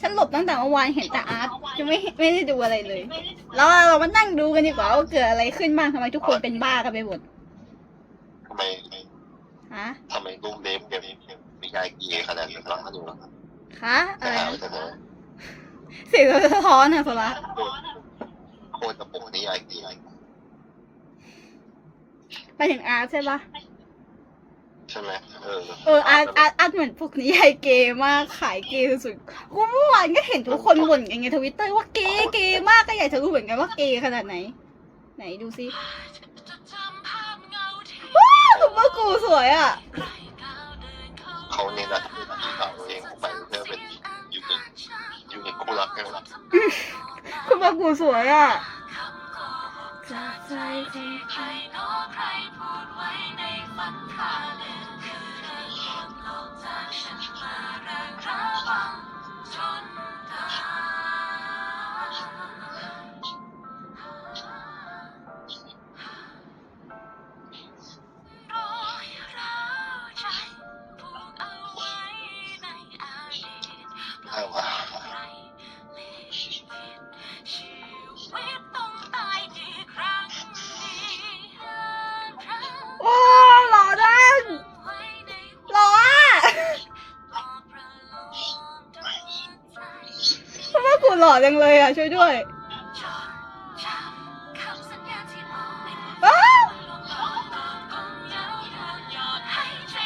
ฉันหลบตั้งแต่เมื่อวานเห็นแต่อาร์ตจะไม่ไม่ได้ดูอะไรเลย แล้วเรามานั่งดูกันดีกว่าว่าเกิดอะไรขึ้นบ้างทำไมทุกคนเป็นบ้ากันไปหมดทำไมฮะทำไมลุงเดฟเก็บมียายกีขนาดนั้นล่ะดูแล้วคะอะจะไรหานะว่าจะไหนเสียงสะท้อนอะโซละโคตรจะปกนี้ยายกีไปถึงอาร์ตใช่ปะ ใช่ไหมเออเอออาร์ตอาร์ตอาร์ตเหมือนพวกนี้ยายเกย์มากขายเกย์สุดๆกูเมื่อวานก็เห็นทุกคนบ่นกันในทวิตเตอร์ว่าเกย์เกย์มากก็อยากจะรู้เหมือนกันว่าเกย์ขนาดไหน ไหนดูซิว้าวซุปเปอร์กูสวยอะเขาเนี่ยนะที่เขาเองไปเพื่อเป็นยูนิยูนิคู่รักกันซุปเปอร์กูสวยอะจากใจคนไทย ใจังเลยอะ ช่วยด้วยอ้าว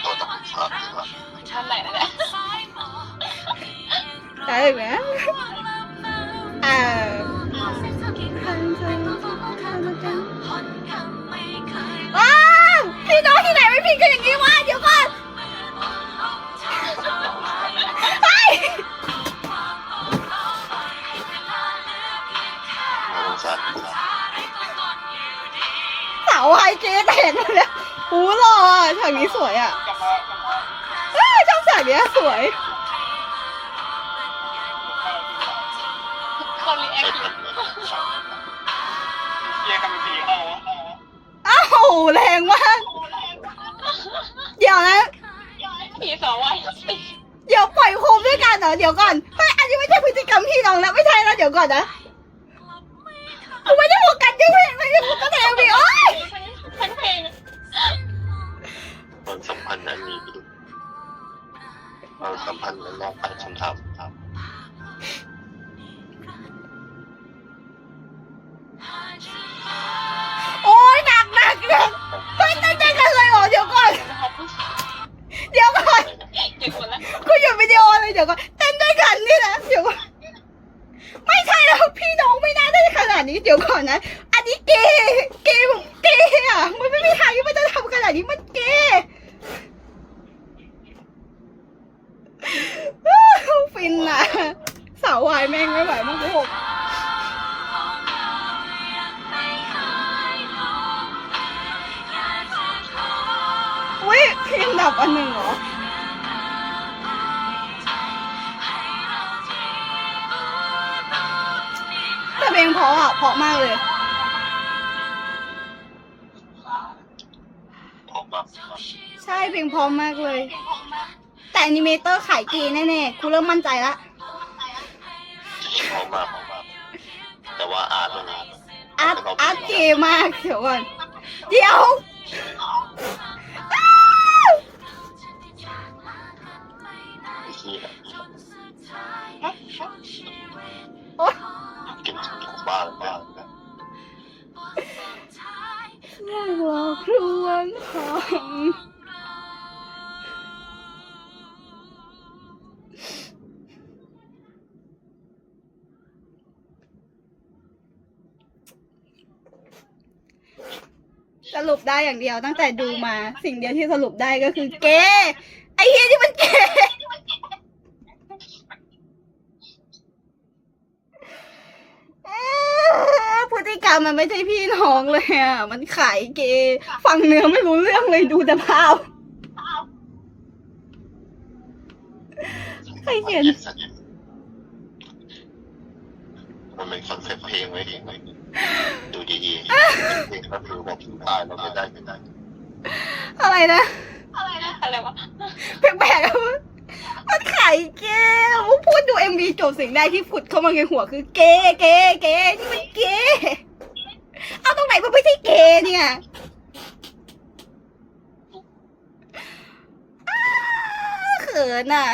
ตัวต่อภาพดีว่าท่านไหนนะเนี่ยได้ไหมอ่าว้าวพี่น้องที่ไหนไม่พิงกันอย่างนี้วะ เสาไฮเจแตกหมดเลยหูหล่ออะฉากนี้สวยอะเอ้ยชอบฉากเนี้ยสวยคนรีแอคอยู่เยี่ยกันเป็นผีเข้าอ้าวแรงมากเดี๋ยวนะผีสองวันเดี๋ยวปล่อยโคมด้วยกันเหรอเดี๋ยวก่อนไม่อันนี้ไม่ใช่พฤติกรรมพี่น้องแล้วไม่ใช่แล้วเดี๋ยวก่อนนะ กูไม่ได้โฟกัสยังไม่ไม่ได้โฟกัสแต่ยังมีโอ๊ยทั้งเพลงความสัมพันธ์นั้นมีความสัมพันธ์นั้นน่าตั้งคำถามครับโอ๊ยหนักหนักหนักไม่ตั้งใจกันเลยเหรอเดี๋ยวก่อน เดี๋ยวก่อนเจ็บหมดแล้วกูหยุดวิดีโอเลยเดี๋ยวก่อนเต้นด้วยกันนี่นะเดี๋ยวก่อนไม่ใช่แล้วพี่น้องไม่น่าไดนาดนี้เดี๋ยวก่อนนะ อันนี้เกย์เกย์เกย์อะมันไม่มีทางที่มันจะทำขนาดนี้มันเกย์ฟินอะสาววายแม่งไม่ไหวมากพวกอุ้ยเพลงดับอันหนึ่งเหรอ เพราะอะเพราะมากเลยออกมาใช่เพลงเพร้อมมากเลย แต่อนิเมเตอร์ขายกีแน่ๆกูเริ่มมั่นใจละออกมาออกมาแต่ว่าอาร์ตมันอาร์ตอาร์ตเกมากเดี๋ยวก่อนเดี๋ยวอ้าว ลวงของสรุปได้อย่างเดียวตั้งแต่ดูมา สิ่งเดียวที่สรุปได้ก็คือเกย์ไอ้เฮียที่มันเกย์อ้าวพฤติกรรมมันไม่ใช่พี่น้องเลยอะมันขายเกย์ฟังเนื้อไม่รู้เรื่องเลยดูแต่ภาพใครเขียนมันเป็นคอนเซ็ปต์เพลงไว้เองดูดีๆเพลงก็คือบอกตายเราไม่ได้ไม่ได้ อะไรนะ อะไรนะอะไรวะแปลกๆอะมันเกย์พูดดูเอ็มวีจบสิ่งแรกที่ผุดเข้ามาในหัวคือเกย์เกย์เกย์นี่มันเกย์เอาตรงไหนมันไม่ใช่เกย์เนี่ยอ้าเขิ นอะ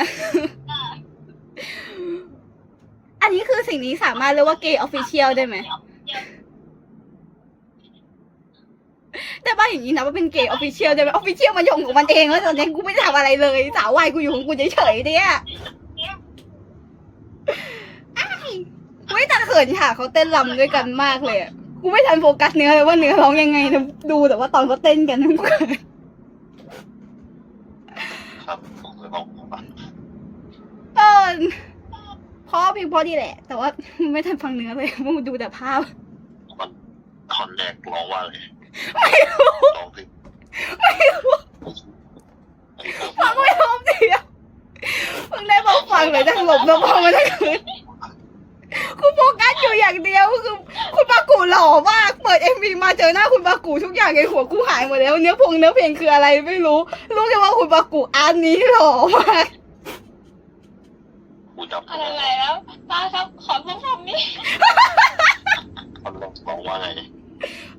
อันนี้คือสิ่งนี้สามารถเรียกว่าเกย์ออฟฟิเชียลได้ไหม แต่บ้านอย่างนี้นะว่าเป็นเกย์ออฟฟิเชียลได้ไหมออฟฟิเชียลมันยงของมันเองแล้วตอนนี้กูไม่ได้ทำอะไรเลย สาววายกูอยู่ของกูเฉยๆเนี่ยอ้ายไม่แต่เขินค่ะเขาเต้นรำด้วยกันมากเลยกูไม่ทันโฟกัสเนื้อเลยว่าเนื้อร้องยังไงนะดูแต่ว่าตอนเขาเต้นกันกูเขิน ครับผมก็บอกว่า เออเพราะเพียงเพราะดีแหละ แต่ว่าไม่ทันฟังเนื้อเลยมึงดูแต่ภาพ มันท่อนแรกร้องว่าอะไรไม่รู้ร้องเพลงไม่รู้ไอ้ครับฟังไม่พร้อมเดียวมึงได้บอกฟังเลยจะหลบมาฟังมาทั้งคืน กูโฟกัสอยู่อย่างเดียวคือคุณปากูหล่อมาก เปิดเอ็มวีมาเจอหน้าคุณปากูทุกอย่างในหัวกูหายหมดแล้ว เนื้อพงเนื้อเพลงคืออะไรไม่รู้ รู้แค่ว่าคุณปากูอันนี้หล่อมาก กูจำอะไม่ไรได้แล้วป้าครับขอพูดคำนี้ท่อนแรกร้องว่าไง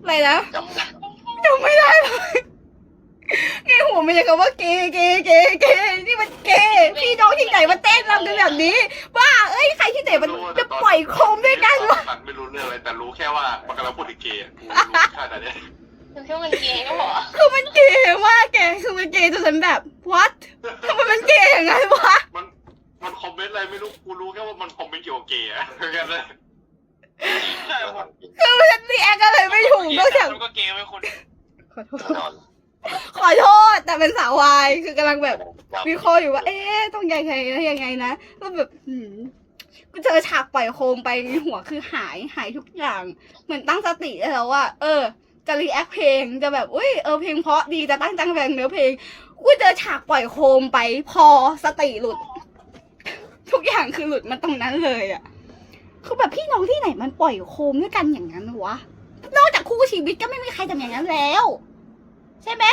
อะไรนะจำได้จำไม่ได้เลยใน หัวมันยังคำว่าเกย์เกย์เกย์เกย์นี่มันเกย์พี่น้องที่ไหนมาเต้นรำกันแบบนี้บ้าเอ้ยใครที่ไหนมันจะปล่อยโคมด้วยกันวะตัดไม่รู้เรื่องอะไรแต่รู้แค่ว่ามันกำลังพูดถึงเกย์อะกูรู้แค่นั้นเนี่ยคือแค่มันเกย์ก็พอคือมันเกย์มากแกคือมันเกย์จนฉันแบบ what ทำไม กำลังแบบวิเคราะห์อยู่ว่า เอ๊ะต้องยังไงนะยังไงนะก็แบบหืมกูเจอฉากปล่อยโคมไปในหัวคือหายหายทุกอย่าง เหมือนตั้งสติได้แล้วว่าเออ จะรีแอคเพลงจะแบบอุ้ยเออเพลงเพราะดีจะตั้งจังแรงเนื้อเพลงกูเจอฉากปล่อยโคมไป พอสติหลุด ทุกอย่างคือหลุดมาตรงนั้นเลยอะคือแบบพี่น้องที่ไหนมันปล่อยโคมด้วยกันอย่างนั้นวะนอกจากคู่ชีวิตก็ไม่มีใครทำอย่างนั้นแล้ว ใช่ไหม